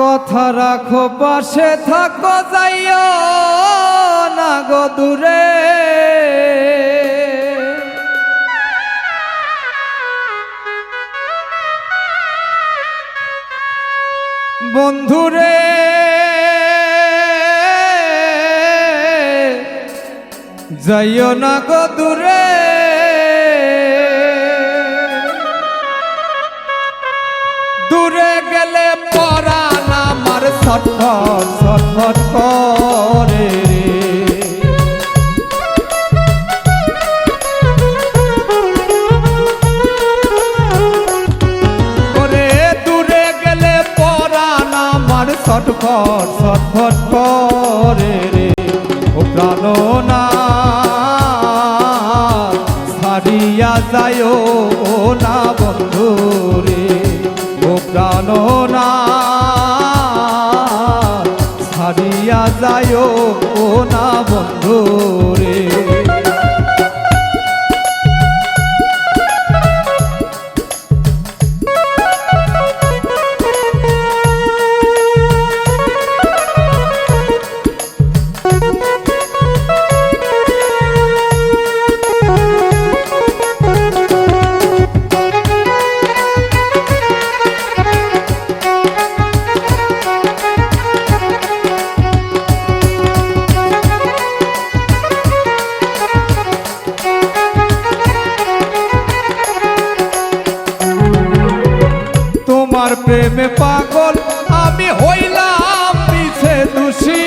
কথা রাখো, পাশে থাকো, যাইও না গো দূরে। বন্ধুরে, যাইও না গো দূরে। দূরে গেলে আমার ছটফট ছটফট করে। যায় না বন্ধু রে। প্রেমে পাগল, আমি হইলাম পিছে দোষী।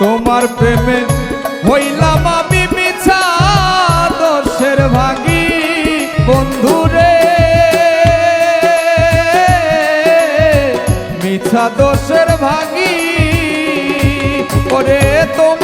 তোমার প্রেমে হইলাম আমি মিছা দোষের ভাগি। বন্ধুরে মিছা দোষের ভাগি। ওরে তোমার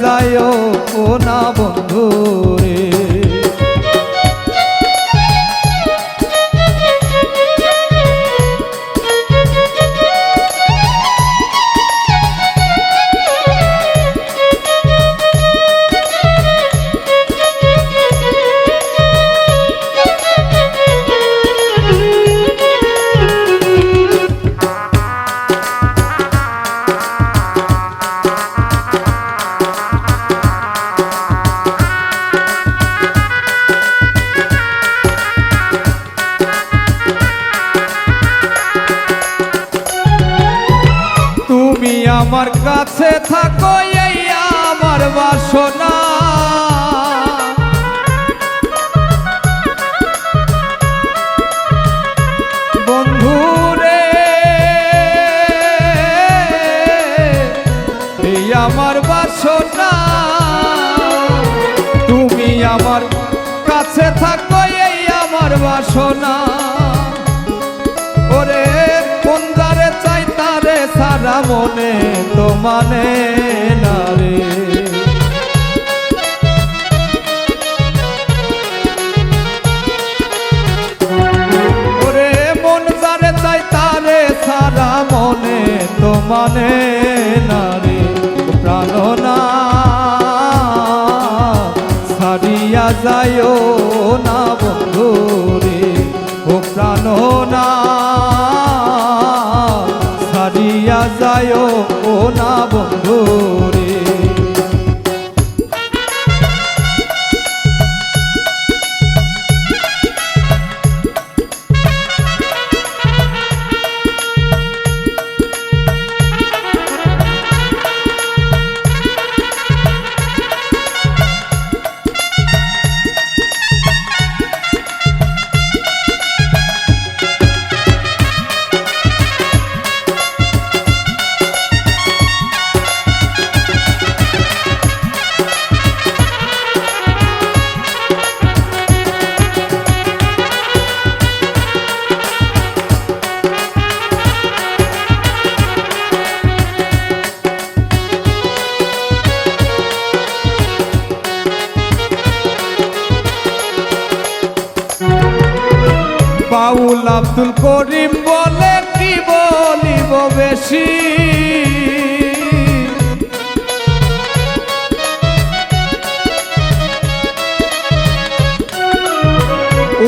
ছাড়িয়া ও না বন্ধু। আমার কাছে থাকো, এই আমার বাসনা। বন্ধুরে, এই আমার বাসনা। তুমি আমার কাছে থাকো, এই আমার বাসনা। মনে তো মানে না রে। মন তো মানে না রে। প্রাণ না ছাড়িয়া যায় বাউল আব্দুল করিম বলে কি বলিব বেশি?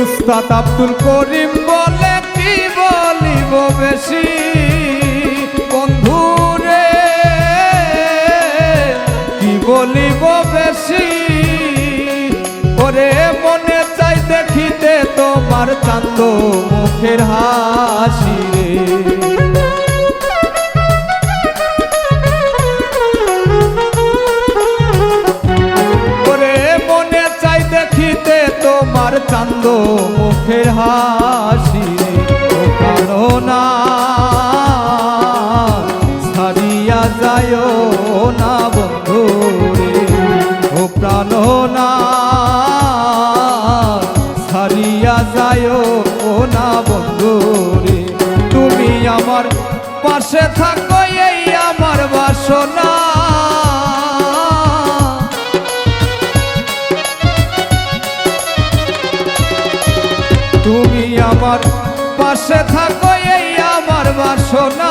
উস্তাদ আব্দুল করিম বলে কি বলিব বেশি? তোমার চান্দ মুখের হাসি রে। তোমার চান্দ মুখের হাসি রে। না ছাড়িয়া যায় না বন্ধু রে। তুমি আমার পাশে থাকো, এই আমার বাসনা। তুমি আমার পাশে থাকো, এই আমার বাসনা।